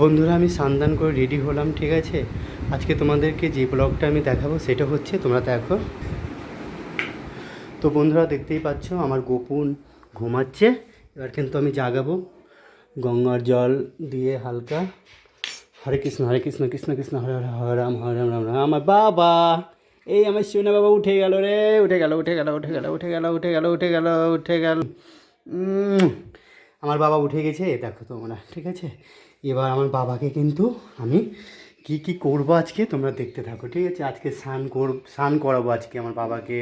বন্ধুরা, আমি সান্দান করে রেডি হলাম, ঠিক আছে? আজকে তোমাদেরকে যে ব্লগটা আমি দেখাবো সেটা হচ্ছে, তোমরা দেখো। তো বন্ধুরা, দেখতেই পাচ্ছ, আমার গোপন ঘুমাচ্ছে। এবার কিন্তু আমি জাগাবো। গঙ্গার জল দিয়ে হালকা হরে কৃষ্ণ হরে কৃষ্ণ কৃষ্ণ কৃষ্ণ, হরে হরে হরে রাম হরে রাম রাম রাম। আমার বাবা, এই আমার সোনা বাবা উঠে গেল রে, উঠে গেল উঠে গেল উঠে গেল উঠে গেল উঠে গেল উঠে গেল উঠে গেল আমার বাবা উঠে গেছে, দেখো তোমরা, ঠিক আছে? এবার আমার বাবাকে কিন্তু আমি কি কি করব আজকে তোমরা দেখতে থাকো, ঠিক আছে? আজকে স্নান কর, স্নান করাবো আজকে আমার বাবাকে।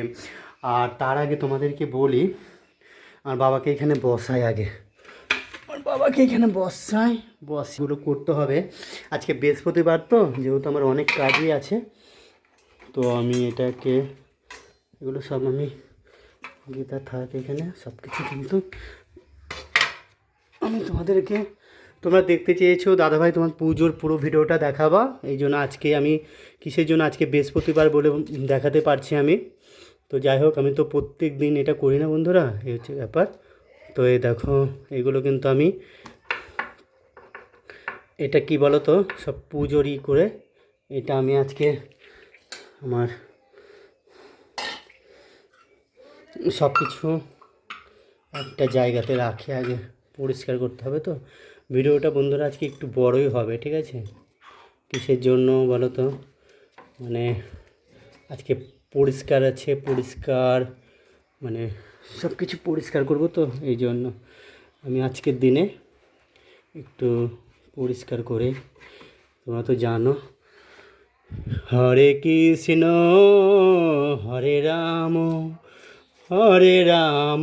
আর তার আগে তোমাদেরকে বলি, আমার বাবাকে এখানে বসাই আগে। আমার বাবাকে এখানে বসাই বসগুলো করতে হবে। আজকে বৃহস্পতিবার তো, যেহেতু আমার অনেক কাজই আছে, তো আমি এটাকে, এগুলো সব আমি, গীতা থাক এখানে সব কিছু কিন্তু তোমাদেরকে। তোমরা দেখতে চেয়েছো, দাদাভাই তোমার পুজোর পুরো ভিডিওটা দেখাবা। এই জন্য আজকে আমি, কিসের জন্য আজকে বৃহস্পতিবার বলে দেখাতে পারছি আমি। তো যাই হোক, আমি তো প্রত্যেক দিন এটা করি না বন্ধুরা, এই হচ্ছে ব্যাপার। তো এই দেখো, এগুলো কিন্তু আমি, এটা কি বলো তো সব পুজোরই করে এটা আমি আজকে আমার সব কিছু একটা জায়গাতে রাখি আগে। পরিষ্কার করতে হবে তো? ভিডিওটা বন্ধুরা আজকে একটু বড়ই হবে, ঠিক আছে? কিসের জন্য বলো তো? মানে আজকে পরিষ্কার আছে, পরিষ্কার মানে সব কিছু পরিষ্কার করব তো, এই জন্য। আমি আজকের দিনে একটু পরিষ্কার করে, তোমরা তো জানো। হরে কৃষ্ণ, হরে রাম হরে রাম।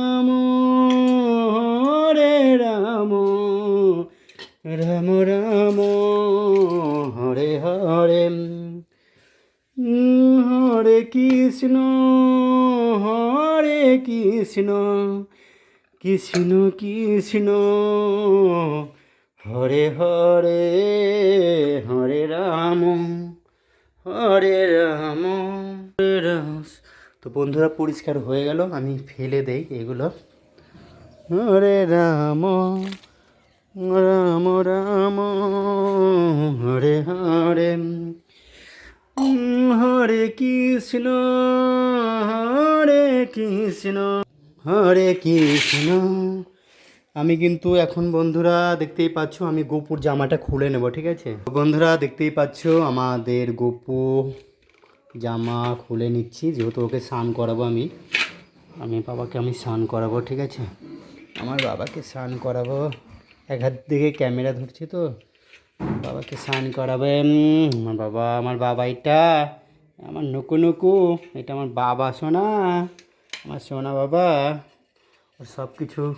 হরে কৃষ্ণ হরে কৃষ্ণ কৃষ্ণ কৃষ্ণ, হরে হরে হরে রাম হরে রাম তো বন্ধুরা, পরিষ্কার হয়ে গেল, আমি ফেলে দেই এগুলো। হরে রাম রাম রাম কৃষ্ণ, হরে কৃষ্ণ হরে কৃষ্ণ। আমি কিন্তু এখন বন্ধুরা দেখতেই পাচ্ছ, আমি গোপুর জামাটা খুলে নেব, ঠিক আছে? বন্ধুরা দেখতেই পাচ্ছ, আমাদের গোপু জামা খুলে নিচ্ছি, যেহেতু ওকে স্নান করাবো আমি। আমি বাবাকে আমি স্নান করাবো, ঠিক আছে? আমার বাবাকে স্নান করাবো। এক হাত দিকে ক্যামেরা ধরছি তো। বাবাকে স্নান করাবে আমার বাবা আমার বাবা এটা আমার নুকু নুকু, এটা আমার বাবা সোনা, আমার সোনা বাবা। আর সব কিছু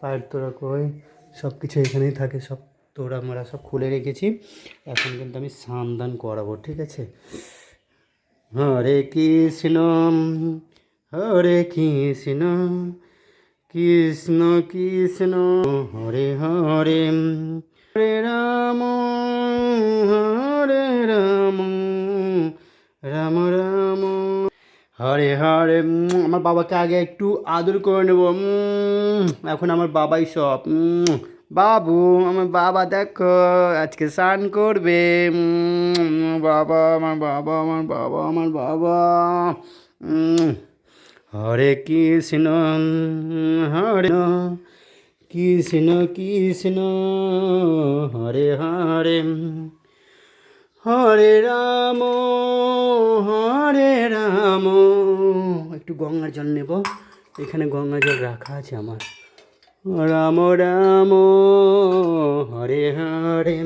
পায়ের তোরা কই সব কিছু এখানেই থাকে, সব তোরা মোরা সব খুলে রেখেছি। এখন কিন্তু আমি স্নান করাবো, ঠিক আছে? হরে কৃষ্ণ হরে কৃষ্ণ কৃষ্ণ কৃষ্ণ, হরে হরে হরে রাম হরে রাম। রাম রাম। হরে হরে আমার বাবাকে আগে একটু আদর করে নেব এখন আমার বাবাই সব বাবু, আমার বাবা দেখো, আজকে স্নান করবে বাবা, আমার বাবা আমার বাবা আমার বাবা হরে কৃষ্ণ হরে, কৃষ্ণ কৃষ্ণ, হরে হরে হরে রাম হরে রাম। একটু গঙ্গার জল নেব। এখানে গঙ্গা জল রাখা আছে আমার। রাম রাম, হরে হরে।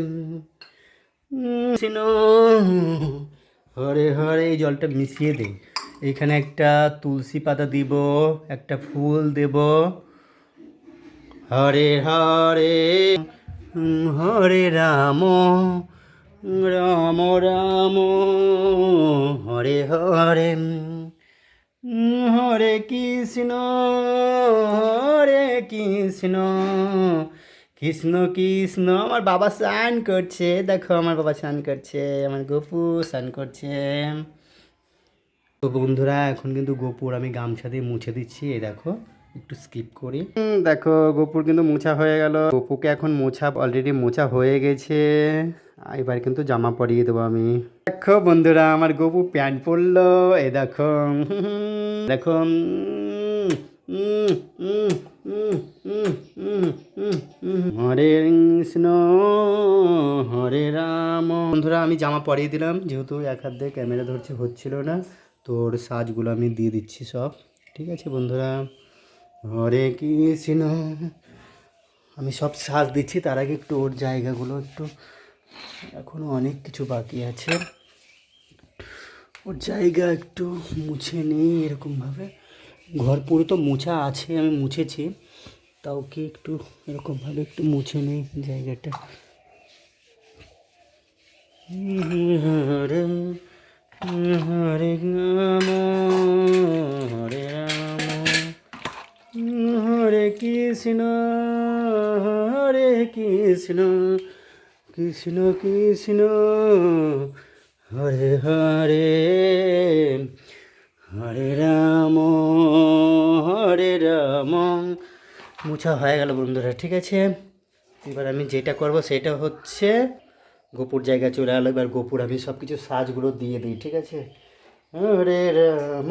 হরে হরে, এই জলটা মিশিয়ে দিই। এখানে একটা তুলসী পাতা দিব, একটা ফুল দেব। হরে হরে হরে রাম রাম রাম, হরে হরে। হরে কৃষ্ণ হরে কৃষ্ণ। কৃষ্ণ কৃষ্ণ, আমার বাবা স্নান করছে। দেখো, আমার বাবা স্নান করছে, আমার গপু স্নান করছে। তো বন্ধুরা, এখন কিন্তু গোপুর আমি গামছা দিয়ে মুছে দিচ্ছি, এই দেখো। একটু স্কিপ করি দেখো গোপুর কিন্তু মোছা হয়ে গেল গোপুকে এখন মোছা অলরেডি মোছা হয়ে গেছে এবার কিন্তু জামা পরিয়ে দেবো আমি দেখো বন্ধুরা আমার গোপু প্যান্ট পরলো এ দেখো দেখো। হরে কৃষ্ণ হরে রাম বন্ধুরা আমি জামা পরিয়ে দিলাম যেহেতু এক হাত দিয়ে ক্যামেরা ধরছে হচ্ছিল না তোর সাজগুলো আমি দিয়ে দিচ্ছি সব ঠিক আছে বন্ধুরা হরে কৃষ্ণ আমি সব সাজ দিচ্ছি, তার আগে একটু ওর জায়গাগুলো একটু। এখনও অনেক কিছু বাকি আছে। ওর জায়গা একটু মুছে নেই এরকমভাবে। ঘর পুরো তো মোছা আছে, আমি মুছেছি। তাও কি একটু এরকমভাবে একটু মুছে নেই জায়গাটা। হরে হরে, রাম হরে, রাম। হরে কৃষ্ণ হরে কৃষ্ণ কৃষ্ণ কৃষ্ণ, হরে হরে হরে রাম হরে রাম। মুছা হয়ে গেল বন্ধুরা, ঠিক আছে? এবার আমি যেটা করব সেটা হচ্ছে গোপুর জায়গায় চলে এলো। এবার গোপুর আমি সব কিছু সাজগুলো দিয়ে দিই, ঠিক আছে? হরে রাম।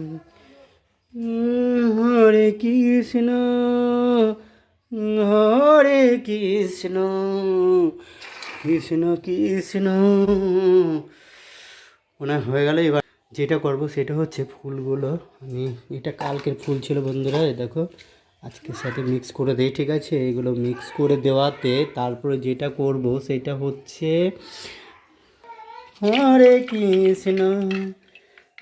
হরে কৃষ্ণ হরে কৃষ্ণ কৃষ্ণ কৃষ্ণ। মনে হয় গেল এবার। যেটা করব সেটা হচ্ছে ফুলগুলো। আমি এটা কালকের ফুল ছিল বন্ধুরা দেখো। আজকের সাথে মিক্স করে দেই, ঠিক আছে? এগুলো মিক্স করে দেওয়াতে তারপরে যেটা করব সেটা হচ্ছে, হরে কৃষ্ণ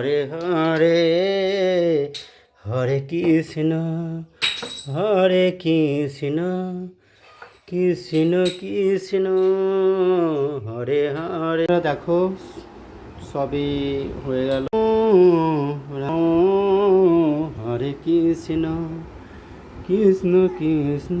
হরে হরে হরে কৃষ্ণ হরে কৃষ্ণ কৃষ্ণ কৃষ্ণ, হরে হরে। দেখো, সবই হয়ে গেল। হরে কৃষ্ণ কৃষ্ণ কৃষ্ণ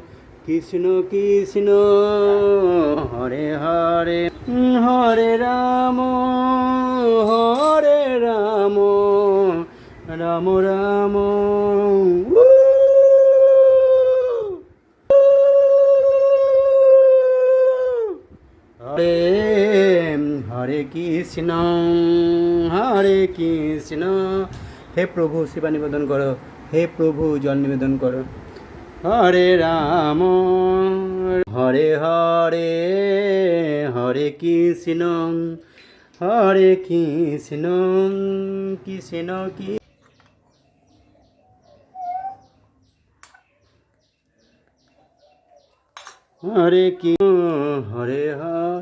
কৃষ্ণ কৃষ্ণ, হরে হরে হরে রাম হরে রাম রাম রাম। হরে হরে কৃষ্ণ হরে কৃষ্ণ। হে প্রভু সেবা নিবেদন করো। হে প্রভু, জল নিবেদন করো। হরে রাম। হরে হরে হরে কৃষ্ণ হরে কৃষ্ণ কৃষ্ণ কি হরে কি হরে হর।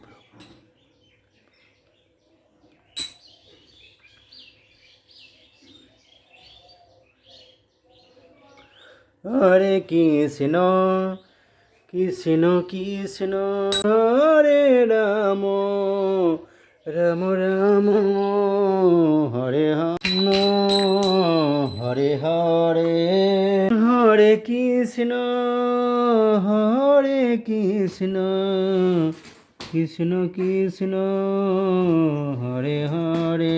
হরে কৃষ্ণ কৃষ্ণ কৃষ্ণ, হরে রাম রাম রাম, হরে হরে হরে হরে হরে কৃষ্ণ হরে কৃষ্ণ কৃষ্ণ কৃষ্ণ, হরে হরে।